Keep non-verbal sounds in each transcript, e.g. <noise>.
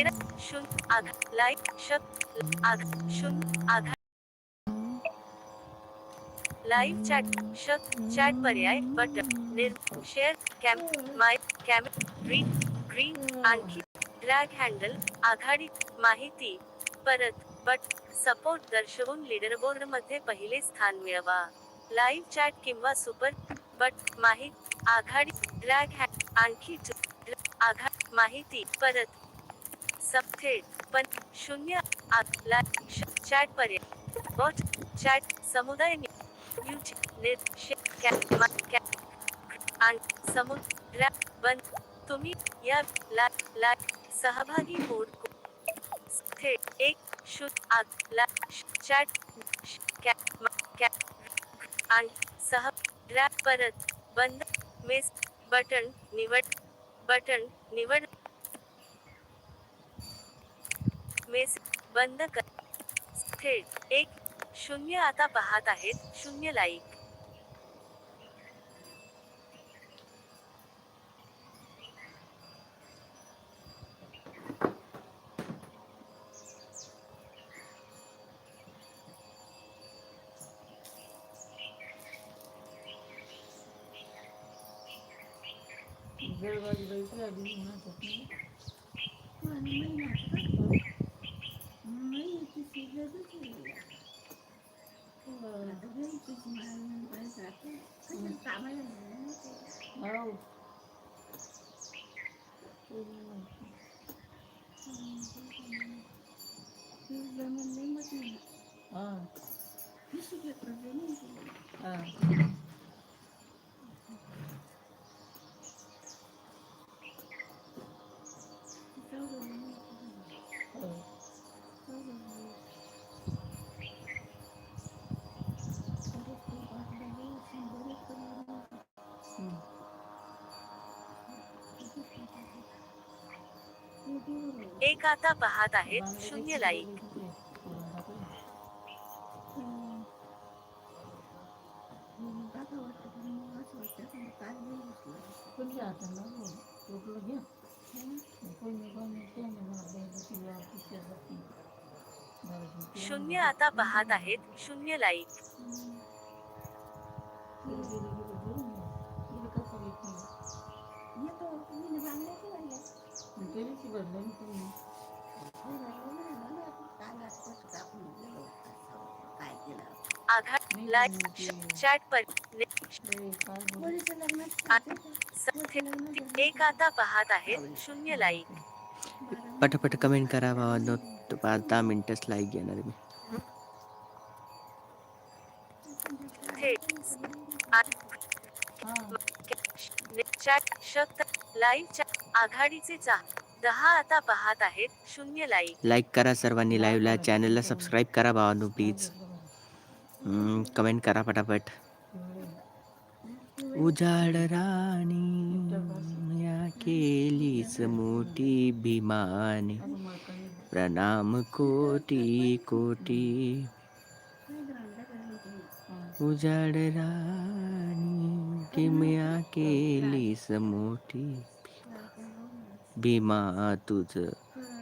तेरा शून्य आघाड लाईक शक आघाड शून्य आघाड लाईव्ह चॅट, शक, चॅट पर्याय, बटन, निर share cam, my, cam, green green, आणखी ड्रॅग हँडल आघाडी माहिती, परत, बट सपोर्ट दर्शवून लीडरबोर्ड मध्ये पहिले स्थान मिळवा. लाईव्ह चॅट किंवा सुपर बट, माहिती, आघाडी ड्रॅग हँड आणखी आघाड, माहिती, परत सबथेट पण शून्य आ- ला श- चॅट पर्याय बॉट चॅट समुदाय नि- यूज नेट शे कॅ- मा- कॅ- आणि समुद्र बंद तुम्ही या ला ला सहभागी मोड थेट एक शून्य आग ला श- चॅट श- कॅ मा- कॅ आणि सह ड्रॅग परत बंद मेस बटन निवड बटन निवड मेस बंद कर थेट एक शून्य आता पाहत आहेत शून्य लाईक. हाव. हा. हा. हो. हम्म. एक आता पाहत आहेत शून्य लाईक. आता पाहत आहेत शून्य लाईक गेलं, गेलं, गेलं, गेलं ना. गेलं कसं येत नाही. मग तरीच भरलं ना तुम्ही. आघाड लाईक चॅट पर ने- ए, काय बोलू? स- थेट एक आता पाहत आहेत शून्य लाईक पटापट कमेंट करा भावांनो तो पाच दहा मिनिटच लाईक घेणार मी थेट आ- हा. ने- चॅट शक्त लाईव्ह चॅट आघाडीचे चा दहा आता पाहत आहेत शून्य लाईक लाईक करा सर्वांनी लाईव्हला चॅनलला सबस्क्राईब करा भावांनो प्लीज कमेंट करा पटापट. उजाड राणी या केलीच मोठी भीमाने. प्रणाम कोटी कोटी. उजाड राणी किमया केलीस मोठी भीमा तुझ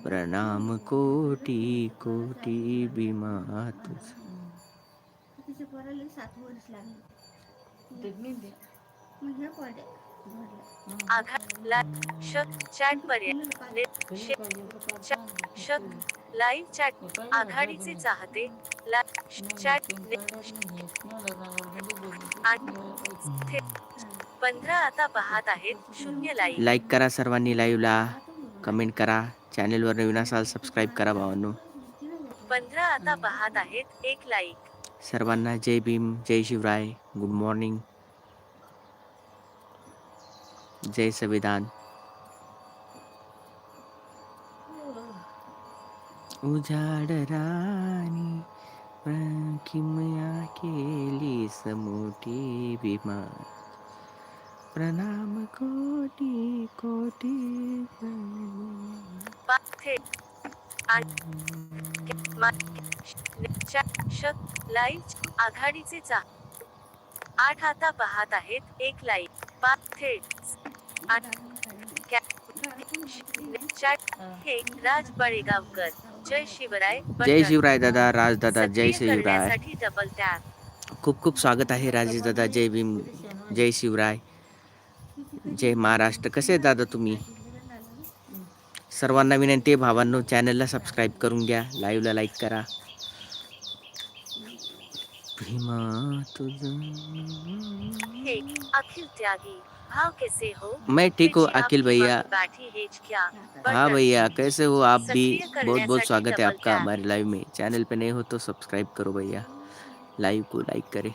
प्रणाम कोटी कोटी भीमा तुझ ते नाही दे. आघाड ला शक चॅट पर्याय लाईव्ह चॅट आघाडीचे. चाहते. चॅट पंधरा आता पाहत आहेत. शून्य लाईक लाईक करा सर्वांनी लाईव्हला. कमेंट करा. चॅनेलवर नवीन असाल सबस्क्राईब करा भावांनो. पंधरा आता पाहत आहेत. एक लाईक. सर्वांना जय भीम जय शिवराय. Good morning. जय संविधान. उजाड राणी किमया केली समोठी भीमा प्रणाम कोटी कोटी लाईव्ह आघाडीचे चा आठ आता पाहत आहेत एक लाईक पाच थेट आठ. हे राज बळेगावकर. जय शिवराय जय. शिवराय दादा राज दादा जय शिवराय. खूप खूप स्वागत आहे राजेश दादा जय भीम जय शिवराय. जय महाराष्ट्र. कसे दादा तुम्ही? सर्वांना विनंती आहे भावांनो चॅनलला सबस्क्राईब करून घ्या लाईव्हला लाईक करा. अखिल त्यागी भाव कैसे हो? मैं ठीक हूँ अखिल भैया। है हाँ भैया कैसे हो आप भी? बहुत बहुत स्वागत है आपका हमारे लाइव में। चैनल पे नए हो तो सब्सक्राइब करो भैया। लाइव को लाइक करे।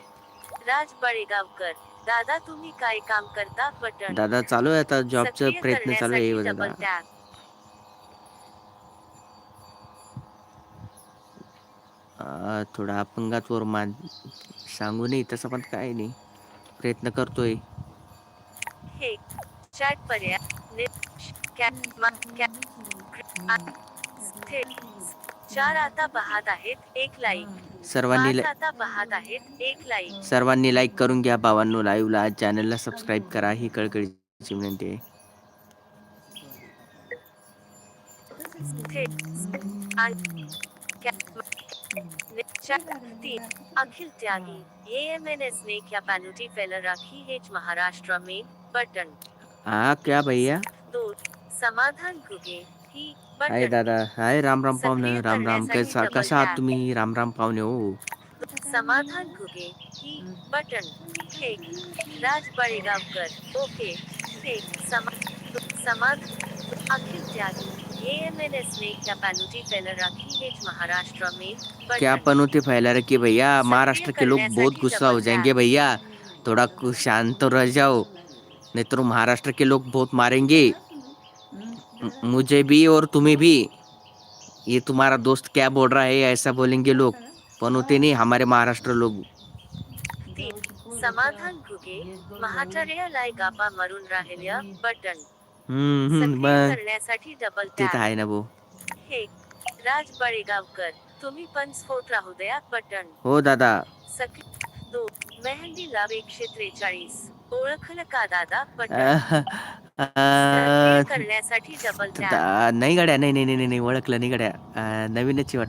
राज बळेगावकर दादा तुम्ही काय काम करता बटन? दादा चालू आहे आता जॉबचा प्रयत्न चालू आहे दादा। थोडा अपंगात वर मान सांगू नये तसं पण काय नाही. प्रयत्न करतोय. हे चॅट पर्याय. चार आता पाहत आहेत एक लाईक. सर्वांनी पाच आता पाहत आहेत एक लाईक. सर्वांनी लाईक करून घ्या भावांनो लाईव्हला. चॅनलला सबस्क्राईब करा ही कळकळीची विनंती आहे. थेट आणि तीन अखिल त्यागी एएमएनएस ने क्या पेनल्टी फेलर रखी है महाराष्ट्र में? बटन। हा क्या भैया? दो समाधान घुगे ही हाय दादा हाय राम राम पाहुणे राम राम कसा कसा आहात तुम्ही राम राम पाहुणे हो। समाधान घुगे ही बटन। हे राज बळेगावकर ओके। हे समा समाध अखिल त्यागी। एएमएनएस क्या पेनल्टी फेलर रखी है महाराष्ट्र में? क्या पनौती फैला रखी भैया? महाराष्ट्र के लोग बहुत गुस्सा हो जाएँगे भैया। थोड़ा शांत तो रह जाओ नहीं तो महाराष्ट्र के लोग बहुत मारेंगे। मुझे भी और तुम्हें भी। ये तुम्हारा दोस्त क्या बोल रहा है ऐसा बोलेंगे लोग। पनौती नहीं हमारे महाराष्ट्र लोग। समाधान घुगे गापा मरून राहिल्या बटन। हम्म हम्म सक्रिय मग करण्यासाठी डबल ते तर टॅप आहे ना भाऊ. हे राज बळेगावकर तुम्ही पण स्फोट राहू द्या बटन. हो दादा. सक्रिय दो मेहंदी लाभ एकशे त्रेचाळीस ओळखलं का दादा बटन? अह, सक्रिय अह, करण्यासाठी डबल टॅप दा- नाही गड्या नाही नाही नाही नाही ओळखलं नाही गड्या. अह, नवीनच आहे वाट.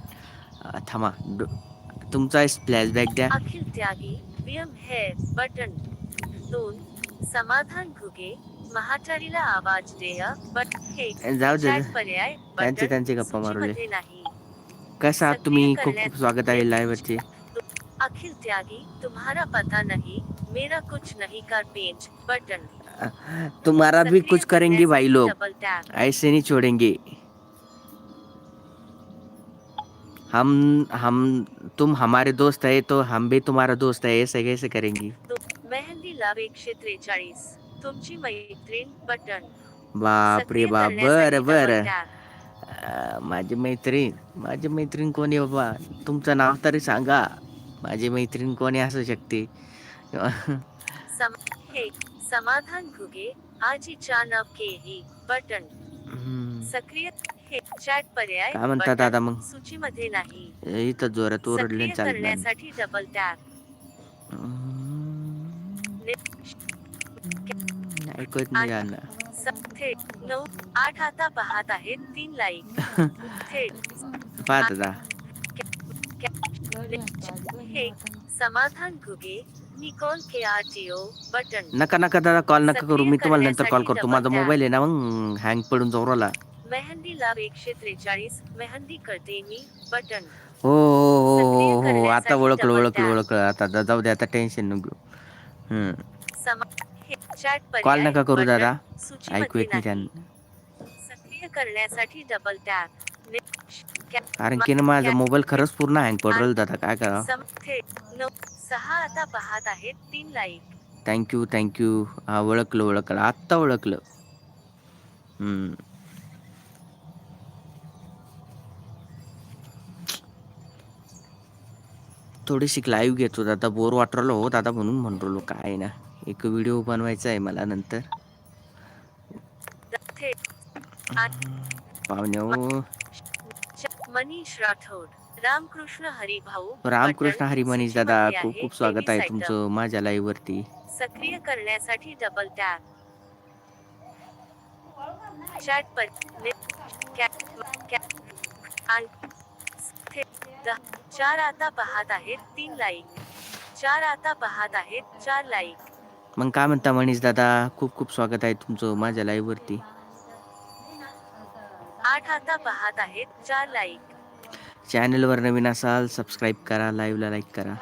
अह, थांबा डो- तुमचा फ्लॅशबॅक द्या. अखिल त्यागी वियम है बटन. दोन समाधान घुगे महाचारीला आवाज देय बट हे जाऊ दे. पर्याय त्यांचे त्यांचे गप्पा मारू दे. सूचीमध्ये नाही. कसं आहात तुम्ही? खूप खूप स्वागत आहे लाईव्ह वरती. अखिल त्यागी तुम्हारा पता नहीं मेरा कुछ नहीं कर पेज बटन. तुम्हारा भी कुछ करेंगे भाई लोग. ऐसे नहीं छोड़ेंगे. हम हम तुम हमारे दोस्त है तो हम भी तुम्हारा दोस्त है ऐसे कैसे करेंगे? मेहंदी लाभ एकशे त्रेचाळीस तुमची मैत्रीण बटन. बाप रे सक्रिय बाप बर. बर. माझी मैत्रीण माझी मैत्रीण कोणी बाबा? तुमचं नाव तरी सांगा. माझी मैत्रीण कोणी असू शकते? सम हे समाधान घुगे आजी चानव केही बटन. हम्म, सक्रिय हे चॅट पर्याय काय म्हणतात बटन दादा मग? सूचीमध्ये नाही. इथं जोरात ओरडले सक्रिय चालत करण्यासाठी डबल टॅप येत नाही गाणं थेट नऊ आठ आता पाहत आहेत तीन लाईक थेट पाहत आता हे Samadhan Ghuge Nicole K R T O button नका नका दादा कॉल नका करू. मी तुम्हाला नंतर कॉल करतो. माझा मोबाईल आहे ना मग हँग पडून जोराला मेहंदी लाभ एकशे त्रेचाळीस. मेहंदी करते मी बटन हो हो हो सक्रिय हो हो. आता करण्यासाठी ओळखलं ओळखलं. ओळखलं. आता जाऊ दे आता टेन्शन नको. हम्म. समा हे कॉल नका करू दादा. ऐकू येत नाही. त्यांना. सक्रिय करण्यासाठी डबल टॅप कारण की ना माझा मोबाईल खरंच पूर्ण हँग पडलं दादा. काय करा सहा आता पाहत आहेत तीन लाईक थँक्यू थँक्यू हा ओळखलं ओळखलं. आत्ता ओळखलं. हम्म. थोडीशी लाईव्ह घेतो दादा. बोर वाटरलो हो दादा म्हणून म्हणलो काय ना. एक व्हिडिओ बनवायचा आहे मला नंतर. द- थेट पाहुणे हो. मनीष राठोड रामकृष्ण हरिभाऊ रामकृष्ण बटन हरी मनीष दादा खूप खूप स्वागत आहे तुमचं माझ्या लाईव्ह वरती. सक्रिय करण्यासाठी डबल टॅप चॅट पर चार आता पाहत आहेत तीन लाईक चार आता पाहत आहेत चार लाईक मग काय म्हणता मनीष दादा? खूप खूप स्वागत आहे तुमचं माझ्या लाईव्ह वरती. आठ आता पाहत आहेत चार लाईक चॅनलवर नवीन असाल सबस्क्राईब करा लाईव्हला लाईक करा.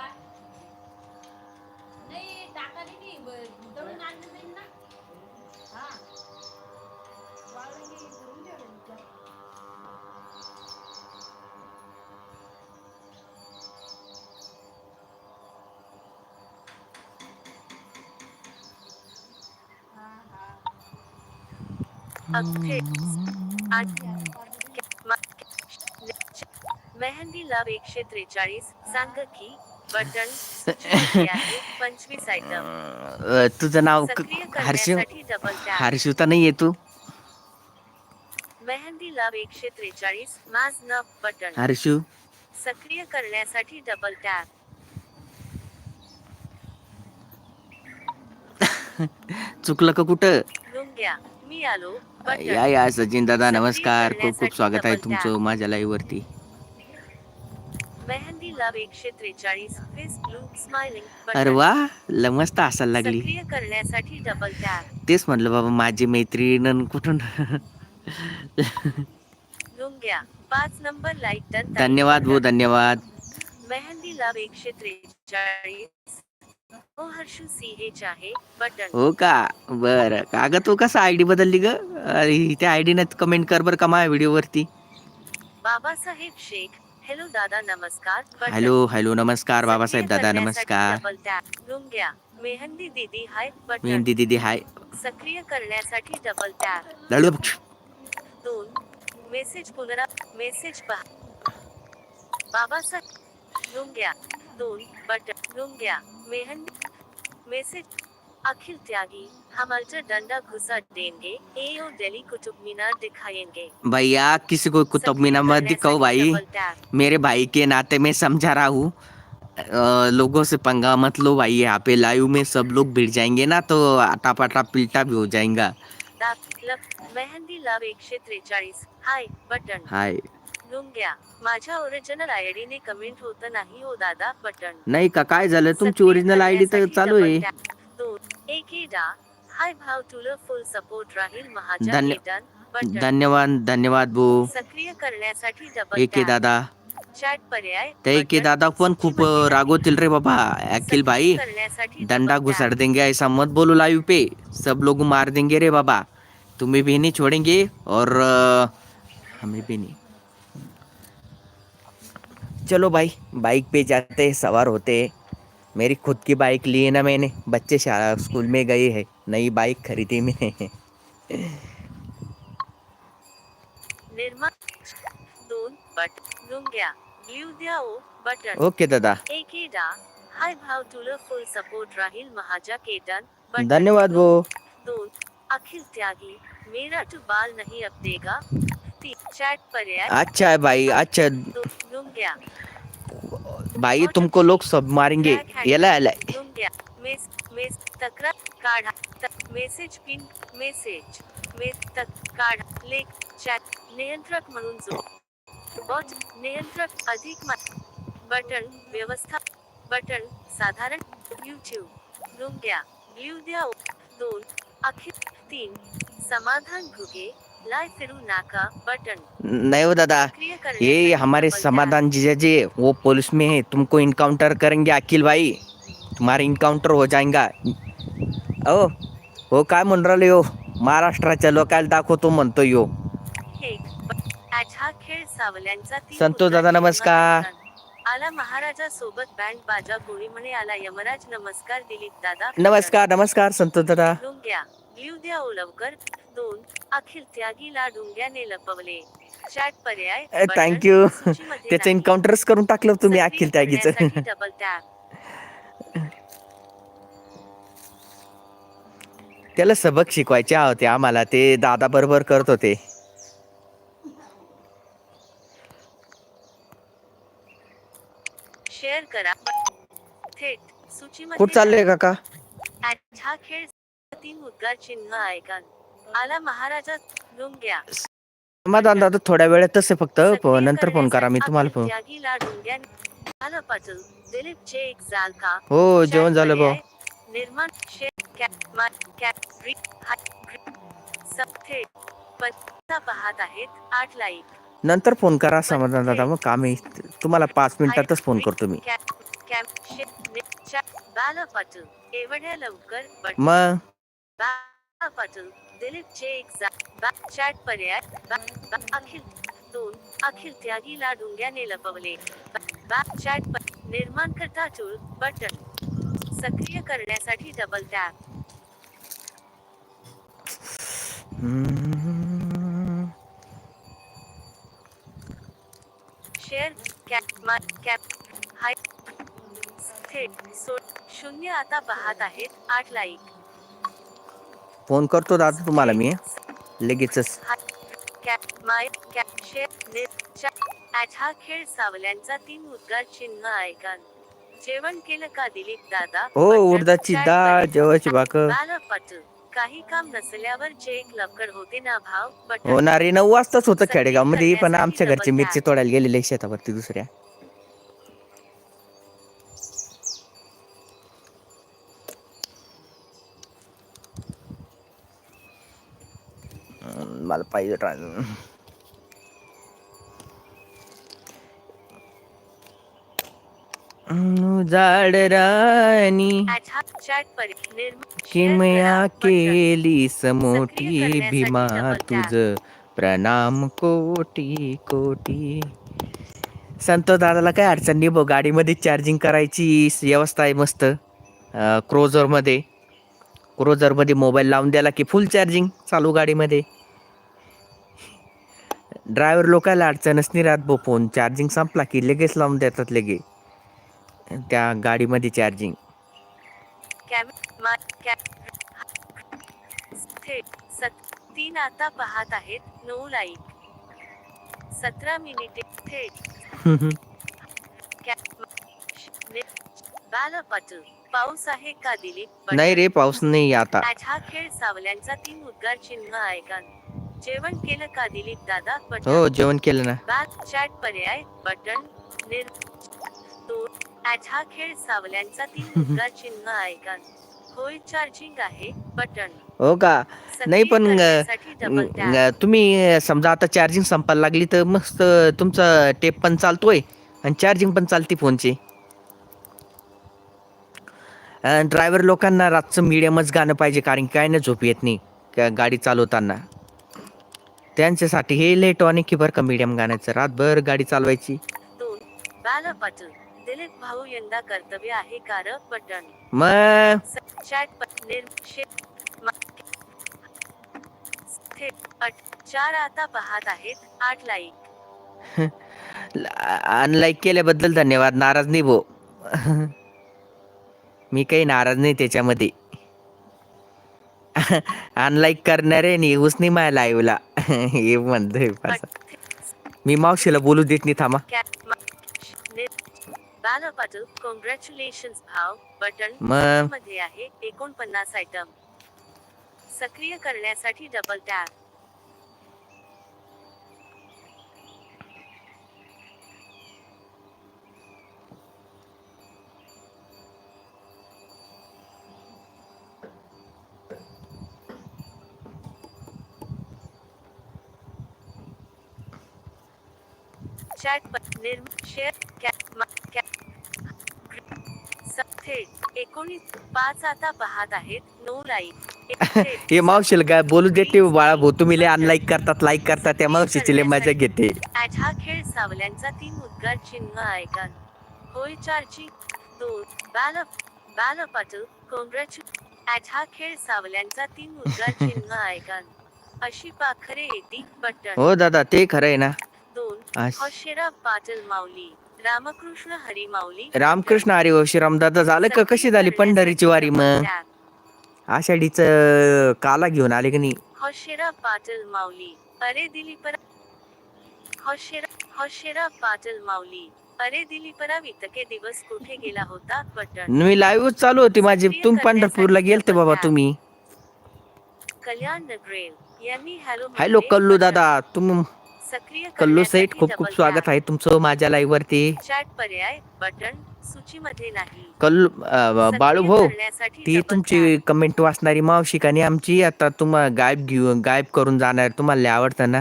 मेहंदी लव एकशे त्रेचाळीस सांग की बटन पंचवीस आयटम तुझं नाव हर्षू करण्यासाठी डबल टॅप हर्षू तर नाही तू? मेहंदी लव एकशे त्रेचाळीस माज न बटन. हर्षू? सक्रिय करण्यासाठी डबल टॅप <laughs> चुकलं का कुठं? लुंग्या मी आलो बटन या या सचिन दादा नमस्कार. खूप खूप स्वागत आहे तुमचं माझ्या लाईव्ह वरती. मेहंदी लव एकशे त्रेचाळीस फेस ब्लू स्माइलिंग अरे वा मस्त असायला लागली. सक्रिय करण्यासाठी डबल टॅप तेच म्हटलं बाबा माझी मैत्रीण कुठून? लुंग्या पाच नंबर लाईक धन्यवाद भाऊ धन्यवाद. मेहंदी लव एकशे त्रेचाळीस ओ हर्षू सी एच आहे बटन हो का? बर. का ग तू कसा आयडी बदलली ग? अरे त्या आयडी ने कमेंट कर बर का माझ्या व्हिडिओ वरती बाबासाहेब शेख. हॅलो दादा नमस्कार. बटन. हॅलो हॅलो नमस्कार बाबासाहेब सक्रिय दादा करण्यासाठी नमस्कार. डबल टॅप लुंग्या मेहंदी दीदी हाय बटन. मेहंदी दीदी हाय. सक्रिय करण्यासाठी डबल टॅप लळू. दोन. मेसेज पुनरा मेसेज पहा. बाबासाहेब लुंग्या दोन बटन लुंग्या मेहंदी मेसेज अखिल त्यागी हम अल्टर डंडा घुसा देंगे एओ दिल्ली कुतुब मीनार दिखाएँगे। भैया किसी को कुतुब मीनार मत दिखाओ भाई। मेरे भाई के नाते में समझा रहा हूँ। लोगों से पंगा मत लो भाई यहाँ पे लाइव में सब लोग भिड़ जाएँगे ना तो आटा पिल्टा भी हो जाएगा। मेहंदी लव एकशे त्रेचाळीस हाय बटन। हाय लुंग्या माझ्या ओरिजिनल आयडी ने कमेंट होत नाही हो दादा बटन. नाही का? काय झालं? तुमची ओरिजिनल आयडी तर चालू आहे. हाय भाव तुला फुल सपोर्ट राहील महाजा धन्य- केतन बटन. धन्यवाद धन्यवाद भाऊ सक्रिय करण्यासाठी डबल एके दादा. चॅट पर्याय ते एके बटन. दादा पण खूप रागवतील रे बाबा. अखिल भाई सक्रिय करण्यासाठी डंडा डबल घुसाड़. देंगे ऐसा मत बोलो लाइव पे. सब लोग मार देंगे रे बाबा. तुम्हें भी नहीं छोड़ेंगे और अ, हमें भी नहीं. चलो भाई बाइक पे जाते हैं सवार होते हैं। मेरी खुद की बाइक ली है ना मैंने बच्चे शाला स्कूल में गए हैं नई बाइक खरीदी मैंने। ओके दादा. धन्यवाद भाऊ दोन अखिल त्यागी मेरा तो बाल नहीं तीन चैट पर्याय अच्छा है भाई अच्छा। भाई तुमको लोग सब मारेंगे येला येला मेस मेस तक्रार काढा त- मेसेज पिन मेसेज मेस तक काढा लेख चॅट नियंत्रक म्हणून जो बॉट नियंत्रक अधिक बटन व्यवस्था बटन साधारण यूट्यूब लुंग्या ब्ल्यू द्या दोन अखिल तीन समाधान घुगे नहीं हो दादा ये हमारे. समाधान जीजा जी वो पुलिस में है तुमको इनकाउंटर करेंगे अखिल भाई। तुम्हारा इनकाउंटर हो जाएगा। ओ हो काय म्हणून राहिले हो? महाराष्ट्राच्या लोकायला दाखवतो म्हणतो यो. संतोष दादा, नमस्कार. आला महाराजा सोबत बँड बाजा गोळी म्हणे आला. यमराज नमस्कार दिलीप दादा. नमस्कार नमस्कार संतोष दादा. द्या ओ लवकर. दोन अखिल त्यागीला डुंग्याने लपवले. चॅट पर्याय बटन. थँक यू सूचीमध्ये त्याचं नाही. इन्काउंटरच करून टाकलं तुम्ही अखिल त्यागीचं. डबल टॅप त्याला सबक शिकवायचे होते आम्हाला ते दादा बरोबर करत होते. शेअर करा. थेट कुठं चाललंय काका? हा खेळ तीन उद्गार चिन्ह ऐकन आला महाराजा डुंग्या समाधान दादा थोड्या वेळात तसे फक्त प- नंतर फोन करा मी तुम्हाला फोन त्यागीला डुंग्या आलं पाटील दिलीप चे एक जाल का? हो जेवण झालं भाऊ. पर्याय, निर्माण मा री पण पाहत आहेत आठ लाईक. नंतर फोन करा समाधान दादा मग काम आहे तुम्हाला पाच मिनिटातच फोन करतो मी. कॅप कॅप शे नि- चॅट बाला पाटील एवढ्या लवकर बट मग? पाटील दिलीप चे एक चॅट पर्याय अखिल दोन अखिल त्यागीला डुंग्याने लपवले बा- बा चॅट प- निर्माण करता टूल बटन सक्रिय करण्यासाठी double tap. Share cap cap hi थेट शून्य आता पाहत आहेत आठ लाईक फोन करतो दादा तुम्हाला मी. लगेचच. कॅप माय हा खेळ सावल्यांचा तीन उद्गार चिन्ह ऐका जेवण केलं का दिलीप दादा हो उडदाची चॅट डाळ जेवायची भाकर. काही काम नसल्यावर चेक लवकर होते ना भाव होणारे नऊ वाजताच होतं खेडेगावमध्ये पण आमच्या घरची मिरची तोडायला गेलेले शेतावरती दुसऱ्या. पाहिजे ट्राय- अं, जाड राणी किमया. केली समोठी भीमा. तुझ प्रणाम कोटी कोटी संतोष दादाला काय अडचण नाही भाऊ गाडीमध्ये चार्जिंग करायची व्यवस्था आहे मस्त क्रोझरमध्ये क्रोझरमध्ये मोबाईल लावून द्याला की फुल चार्जिंग चालू गाडीमध्ये ड्रायव्हर लोकांना अडचणच नाही राहत भाऊ फोन चार्जिंग संपला की लगेच लावून देतात लगे. त्या गाडीमध्ये चार्जिंग. तीन आता पाहत आहेत नऊ लाईक सतरा मिनिटे थेट. पाऊस आहे का दिलीप. नाही रे पाऊस नाही आता. हा खेळ सावल्यांचा तीन उद्गार चिन्ह ऐका जेवण केलं का दिलीप दादा? हो बटन जेवण केलं ना. बॅक चॅट पर्याय बटन निर ॲट हा खेळ सावल्यांचा तीन <laughs> उद्गार चिन्ह ऐका होय चार्जिंग आहे बटन. हो का? नाही पण, अ, तुम्ही समजा आता चार्जिंग संपायला लागली तर मस्त तुमचा टेप पण चालतोय आणि चार्जिंग पण चालते फोनची. ड्रायव्हर लोकांना रातचं मिडियमच गाणं पाहिजे कारण की काय ना झोप येत नाही का- गाडी चालवताना. त्यांच्यासाठी हे इलेक्ट्रॉनिक की बरं का मिडियम गाण्याचं. रातभर गाडी चालवायची. दोन बाला पाटील दिलीप भाऊ यंदा कर्तव्य आहे कार बटन मग? स- चॅट प- निर शे मा- थेट अट चार आता पाहत आहेत आठ लाईक <laughs> अनलाईक केल्याबद्दल धन्यवाद नाराज नाही भो. <laughs> मी काही नाराज नाही त्याच्यामध्ये. <laughs> अनलाईक करणारे ऊस नाही माझ्या लाईव्हला <laughs> हे म्हणतोय पासा. मी मावशीला बोलू देत नाही थांबा. बाला पाटील कॉंग्रॅच्युलेशन भाव बटनमध्ये आहे एकोणपन्नास आयटम सक्रिय करण्यासाठी डबल टॅप चॅट निर्म शेअर एकोणीस पाच आता पाहत आहेत. नऊ लाईक <laughs> हे मावशीला काय बोलू देते बाळा भाऊ. तुम्ही लय अनलाईक करतात लाईक करतात. त्या मावशीची लय मजा घेते. ॲट हा खेळ सावल्यांचा तीन उद्गार चिन्ह ऐका. होय चारची दोन. बाल बाल पाटील कॉंग्रॅच्यु ॲट हा खेळ सावल्यांचा तीन उद्गार <laughs> चिन्ह ऐका. अशी पाखरे येती बटन. हो दादा ते खरं आहे ना. आश- हौशेरा पाटील माऊली रामकृष्ण हरी माऊली. रामकृष्ण हरी हो श्रीराम दादा झालं का कशी झाली पंढरीची वारी मग? आषाढीच काला घेऊन आले की नाही? हौशेरा पाटील माऊली अरे दिलीपरा हौशेरा हौशेरा पाटील माऊली अरे दिलीपरा वितके दिवस कुठे गेला होता बटन मी लाईव्ह चालू होती माझी. तुम्ही पंढरपूरला गेलते बाबा तुम्ही. कल्याण नगरेल यांनी हॅलो हॅलो. कल्लू दादा तुम सक्रिय कल्लू सेठ खूप खूप स्वागत. आहे तुमचं माझ्या लाईव्ह वरती. चॅट पर्याय बटन सूचीमध्ये नाही. कल्लू बाळू भाऊ ती तुमची कमेंट वाचणारी मावशिक आणि आमची आता तुम्हाला गायब घेऊन गायब करून जाणार तुम्हाला आवडतं ना?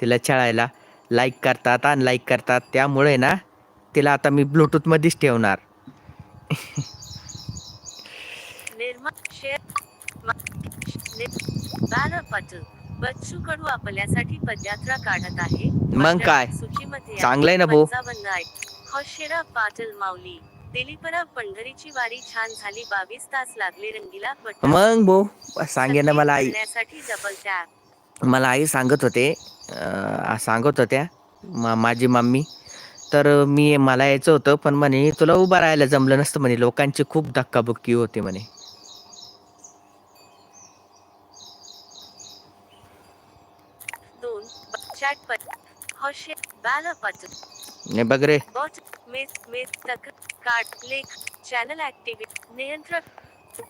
तिला छळायला. लाईक करतात अनलाईक करतात. त्यामुळे ना तिला आता मी ब्लूटूथ मध्येच ठेवणार. निर्मा शेअर पाटील बच्चू कडू आपल्यासाठी पदयात्रा काढत आहे. मग काय? सूचीमध्ये. चांगलंय ना भाऊ. हौशेरा पाटील माऊली. दिलीपराव पंढरीची वारी छान झाली बावीस तास लागले रंगीला मग भाऊ सांगे ना मला आई. डबल टॅप मला आई सांगत होते सांगत होत्या मा- माझी मम्मी. तर मी मला यायचं होतं पण म्हणे तुला उभं राहायला जमलं नसतं म्हणे लोकांची खूप धक्काबुक्की होते म्हणे दोन चॅट पर हौशे बाला पाटील हे बघ रे. बॉट मेस मेस तक कार्ड लेख चॅनल ऍक्टिव्हिट नियंत्रक.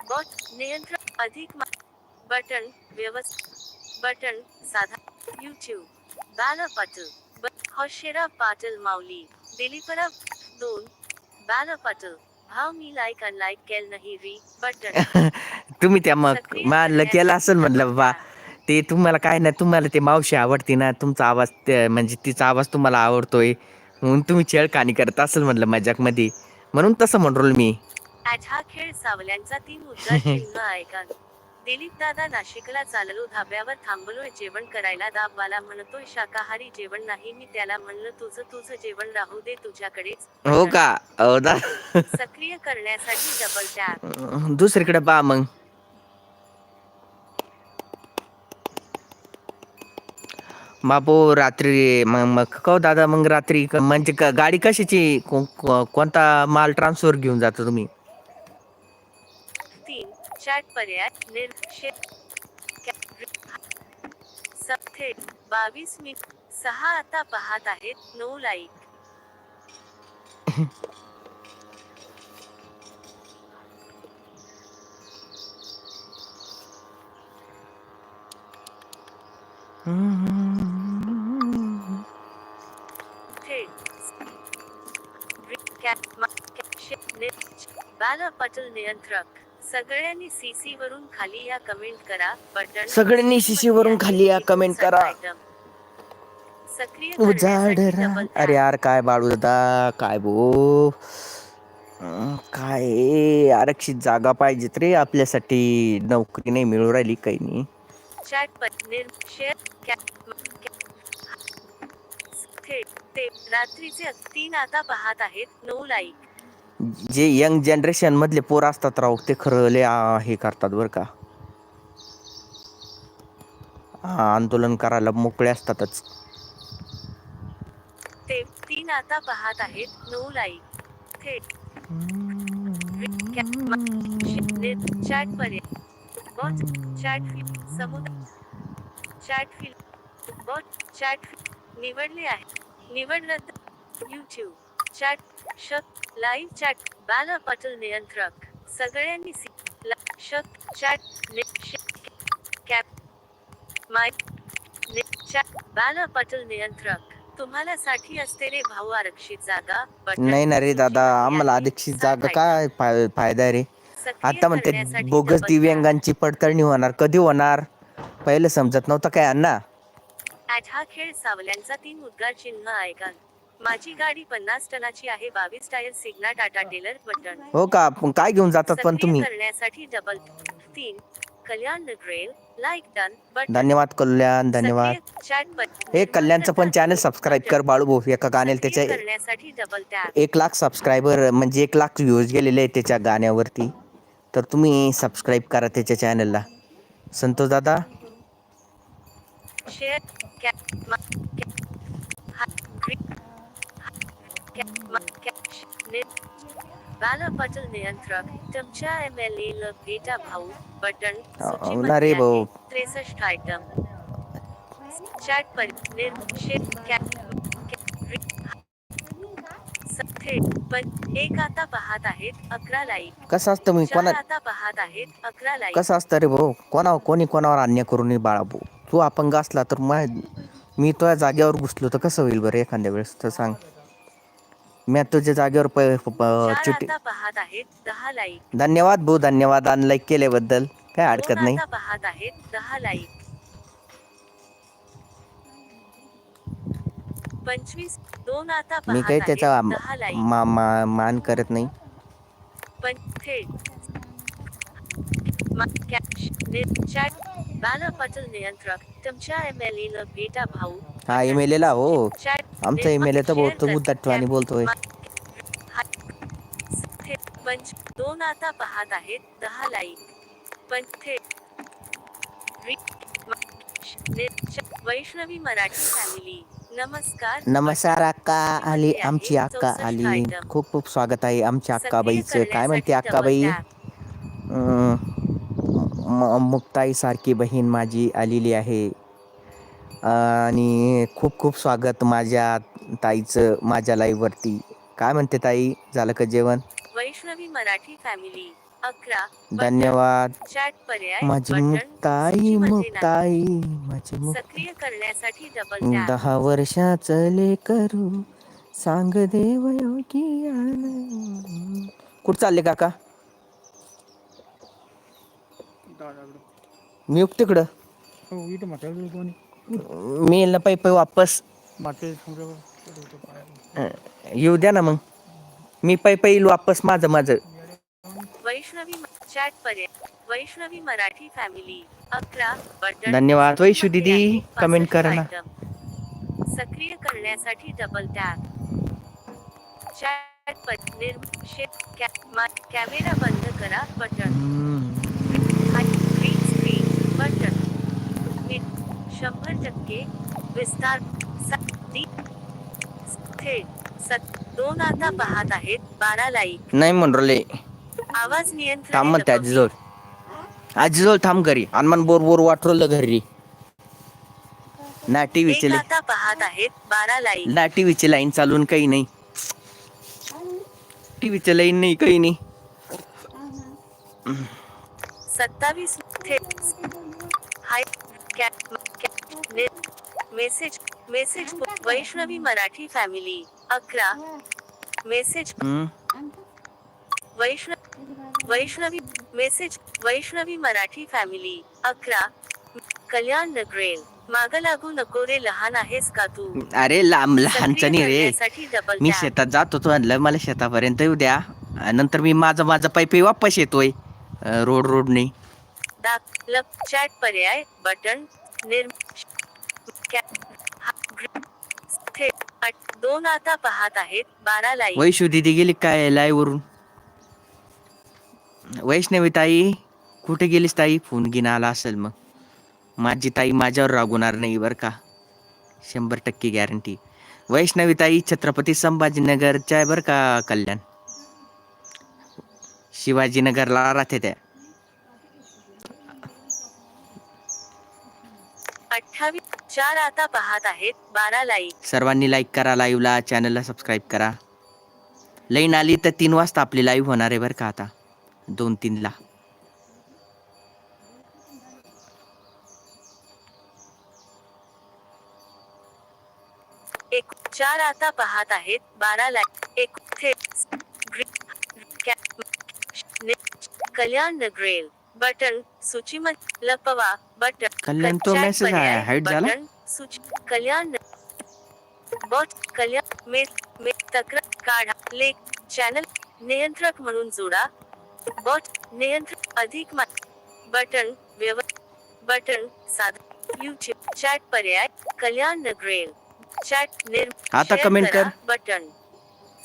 बॉट नियंत्रक अधिक बटन व्यवस्थ बटन साधा यूट्यूब बाला पाटील ब- हौशेरा पाटील माऊली. दिलीपराव दोन. बाला पाटील भाव मी लाईक अनलाईक केल नाही री बटन <laughs> तुम्ही त्या मग मानलं केलं असेल म्हटलं करण्यासाठी ते तुम्हाला काय नाही तुम्हाला ते मावशी आवडते ना तुमचा आवाज म्हणजे तिचा आवाज तुम्हाला आवडतोय. म्हणून तुम्ही छेडखानी करत असेल म्हटलं मजाकमध्ये. म्हणून तसं म्हणलो मी. आज हा खेळ सावल्यांचा तीन उद्गार चिन्ह आहे का? दिलीप दादा नाशिकला चाललो धाब्यावर थांबलोय जेवण करायला दाबवाला म्हणतोय शाकाहारी जेवण नाही मी त्याला म्हणलं तुझं तुझं जेवण राहू दे तुझ्याकडेच. हो का? सक्रिय करण्यासाठी डबल टॅप दुसरीकडे बा मग. बापू रात्री मग मग कहो दादा मग रात्री क- म्हणजे क- गाडी कशाची? को- को- कोणता माल ट्रान्सफर घेऊन जाता तुम्ही? तीन चॅट पर्याय निर्शे थेट बावीस मिनिट सहा आता पाहत आहेत नऊ लाईक. थेट बाला पटल नियंत्रक सगळ्यांनी सीसी वरून खाली या कमेंट करा बटन सगळ्यांनी CC वरून खाली या comment करा. सक्रिय उजाड करण्यासाठी रा- double अरे. यार काय बाळू दादा काय भो अं, काय हे, आरक्षित जागा पाहिजेत रे आपल्यासाठी नोकरी नाही मिळू राहिली काही नाही चॅट पर निर शेअर कॅ- म- कॅ- थेट ते रात्रीचे तीन आता पाहत आहेत नऊ लाईक जे यंग जनरेशन मधले पोर असतात राव ते खरं लय हे करतात बर का आंदोलन करायला मोकळे असतातच ते तीन आता पाहत आहेत नऊ लाईक थेट चॅट पर्याय बॉट चॅट समुदाय चॅट फील्ड बॉट चॅट निवडले आहे निवड रद्द यूट्यूब चॅट शक लाईव्ह चॅट बाला पटल नियंत्रक. सगळ्यांनी चॅट शे- कॅप माय चॅट बाला पटल नियंत्रक. तुम्हाला साठी असलेले भाऊ आरक्षित जागा नाही ना रे दादा आम्हाला सात जागा. काय फाय- फायदा रे? आता म्हणते बोगस दिव्यांगांची पडताळणी होणार कधी होणार? पहिले समजत नव्हतं काय अण्णा? हा खेळ सावल्यांचा तीन उद्गार चिन्ह आहे का? माझी गाडी पन्नास टनाची आहे बावीस tyre Signa Tata trailer button हो का? पण काय घेऊन जातात पण तुम्ही? करण्यासाठी डबल तीन कल्याण नगरेल लाईक डन बटन धन्यवाद कल्याण धन्यवाद. chat button. हे कल्याणचं पण चॅनल सबस्क्राईब कर बाळू भाऊ एका गाण्याला त्याच्या करण्यासाठी डबल टॅप एक लाख सबस्क्रायबर म्हणजे एक लाख व्ह्यूज गेलेले आहेत त्याच्या गाण्यावरती. तर तुम्ही सबस्क्राईब करा त्याच्या चॅनलला संतोष दादा? शेअर कॅ- मा- कॅ- हा- बालपटल नियंत्रक तुमच्या एम एल ए ल बेटा भाऊ बटन अ, भाऊ. त्रेसष्ट आयटम चॅट पर निर पण एक आता पाहत आहेत अकरा लाईक कसं असतं मी? चार कोणा आता पाहत आहेत अकरा लाईक कसं असतं रे भाऊ कोणा कोणी कोणावर अन्याय करू नये बाळा भाऊ तू अपंग असला तर मा मी तुझ्या जागेवर घुसलो तर कसं होईल बरं एखाद्या वेळेस? तर सांग. मी तुझ्या जागेवर प प- चार चिठी आता पाहत आहेत दहा लाईक धन्यवाद भाऊ धन्यवाद अनलाईक केल्याबद्दल. काय हरकत दोन नाही. आता पाहत आहेत दहा लाईक पंचवीस दोन आता मी पाहत काही आहेत त्याचा दहा लाईक मा मा मान करत नाही. पण थेट. मा- कॅश ने- चॅट बाला पटल नियंत्रक तुमच्या एम एल ए भेटा भाऊ हा ईमेल ला हो. आमचा ने- ईमेल तर शेअर बहुत कॅप- बोलतोय पंच दोन आता पाहत आहेत दहा लाईक पण वैष्णवी मराठी फॅमिली नमस्कार नमस्कार अक्का आली आमची अक्का 64 आली. खूप खूप स्वागत आहे आमच्या अक्काबाईचं. काय म्हणते अक्काबाई? Double tap. मुक्ताई सारखी बहीण माझी आलेली आहे. आणि खूप खूप स्वागत माझ्या ताईचं माझ्या लाईव्हवरती काय म्हणते ताई? झालं का जेवण? वैष्णवी मराठी फॅमिली. अकरा धन्यवाद. चॅट पर्याय माझी मुक्ताई. मुक्ताई माझी सक्रिय करण्यासाठी डबल दहा वर्षाचं लेकरू सांग देव योगी कुठं चालले काका? मी तिकडं. हो इथं म्हातारा कोणी? मी येईल ना पै पै वापस. अं, येऊ द्या ना मग. मी पै पै येईल वापस माझं माझं. वैष्णवी चॅट पर्याय वैष्णवी मराठी फॅमिली अकरा बटन. धन्यवाद. वैशू दीदी कमेंट करा ना. 65 item. सक्रिय करण्यासाठी डबल टॅप चॅट पर निर्म शेत कॅ- मा- कॅमेरा बंद करा बटन. हम्म. बटन मिट शंभर टक्के विस्तार दोन आता पाहत आहेत बारा लाईक. नाही म्हणून राहिले. आवाज थांब नियंत्रण म्हणते आजीजवळ. आजीजवळ थांब घरी. हनुमान बोर बोर वाटरलं घरी. ना टीव्हीचे आता पाहत आहेत बारा लाईक. ना टीव्हीची लाईन चालून काही नाही. टीव्हीची लाईन नाही काही नाही. सत्तावीस hi message message Vaishnavi Marathi family अकरा message. Vaishnav Vaishnavi message Vaishnavi Marathi family अकरा कल्याण नगरेल माग लागू नको रे लहान आहेस का तू अरे लांब लहानचं नाही रे. मी शेतात जात होतो म्हणलं मला शेतापर्यंत येऊ द्या. नंतर मी माझं माझं पायपी वापस येतोय. रोड रोड नाही लप चॅट पर्याय बटन निर्म दोन आता पाहत आहेत. बारा लाईव्ह वैशू दिदी गेली काय लाईव्ह वरून? वैष्णवी ताई कुठे गेलीस ताई? फोन घेऊन आला असेल मग. माझी ताई माझ्यावर रागवणार नाही बरं का. शंभर टक्के गॅरंटी वैष्णवी ताई छत्रपती संभाजीनगरच्या आहे बरं का कल्याण? शिवाजीनगरला राहते त्या अठ्ठावीस चार आता पाहत आहेत. बारा लाईक सर्वांनी लाईक करा लाईव्हला चॅनलला सबस्क्राईब करा. लाईन आली तर तीन वाजता आपली लाईव्ह होणार आहे बरं का आता. दोन तीनला एक चार आता पाहत आहेत. बारा लाईक एक थेट कल्याण नगरेल बटन सूचीमध्ये लपवा बटन कल्याण तो मेसेज पर्याय, हाईट झाला? बटन सूची कल्याण बॉट कल्याण मे मे तक्रार काढा. लेख चॅनल नियंत्रक म्हणून जोडा. बॉट नियंत्रक अधिक मा बटन व्यव बटन साध युट्यूब चॅट पर्याय कल्याण नगरेल. चॅट निर्म आता comment करा, कर. बटन.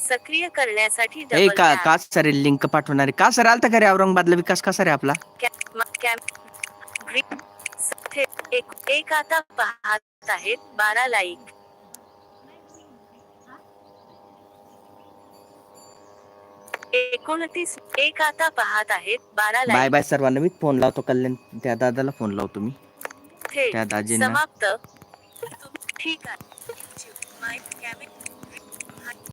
सक्रिय करण्यासाठी ए double का tap. का सर लिंक पाठवणार? आहे का सर आलता का रे औरंगाबादला विकास? कसा रे आपला? कॅ- मा- कॅम- ग्री- थे- एक एक आता पाहत आहेत बारा लाईक. एकोणतीस एक आता पाहत आहेत बारा बाय लाईक. बाय सर्वांना मी फोन लावतो कल्याण त्या दादाला फोन लावतो मी. थेट त्या दाजींना. समाप्त. ठीक आहे.